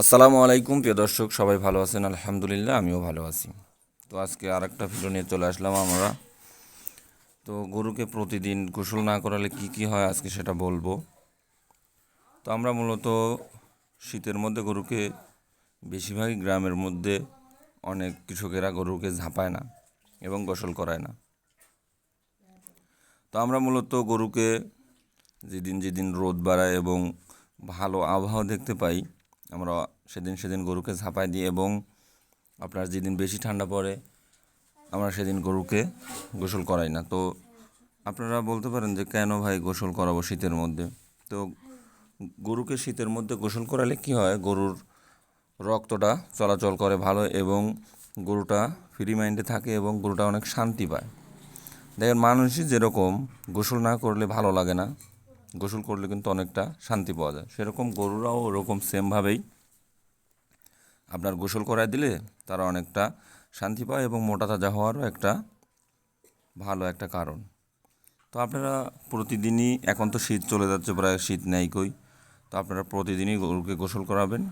আসসালামু আলাইকুম, প্রিয় দর্শক, সবাই ভালো আছেন? আলহামদুলিল্লাহ, আমিও ভালো আছি। তো আজকে আর একটা ভিডিও নিয়ে চলে আসলাম আমরা। তো গরুকে প্রতিদিন গোসল না করালে কি কি হয় আজকে সেটা বলব। তো আমরা মূলত শীতের মধ্যে গরুকে, বেশিরভাগই গ্রামের মধ্যে অনেক কৃষকেরা গরুকে ঝাঁপায় না এবং গোসল করায় না। তো আমরা মূলত গরুকে যেদিন যেদিন রোদ বাড়ায় এবং ভালো আবহাওয়া দেখতে পাই আমরা সেদিন সেদিন গরুকে ঝাঁপাই দিই এবং আপনার যেদিন বেশি ঠান্ডা পড়ে, আমরা সেদিন গরুকে গোসল করাই না। তো আপনারা বলতে পারেন যে কেন ভাই গোসল করাবো শীতের মধ্যে? তো গরুকে শীতের মধ্যে গোসল করালে কি হয়? গরুর রক্তটা চলাচল করে ভালো এবং গরুটা ফ্রি মাইন্ডে থাকে এবং গরুটা অনেক শান্তি পায়। দেখেন মানুষই যেরকম গোসল না করলে ভালো লাগে না। গোসল করলে কিন্তু অনেকটা শান্তি পাওয়া যায়। সেরকম গরুরাও ওরকম সেমভাবেই আপনার গোসল করায় দিলে তারা অনেকটা শান্তি পায় এবং মোটা তাজা হওয়ারও একটা ভালো একটা কারণ। তো আপনারা প্রতিদিনই, এখন তো শীত চলে যাচ্ছে, প্রায় শীত নেই কই। তো আপনারা প্রতিদিনই গরুকে গোসল করাবেন।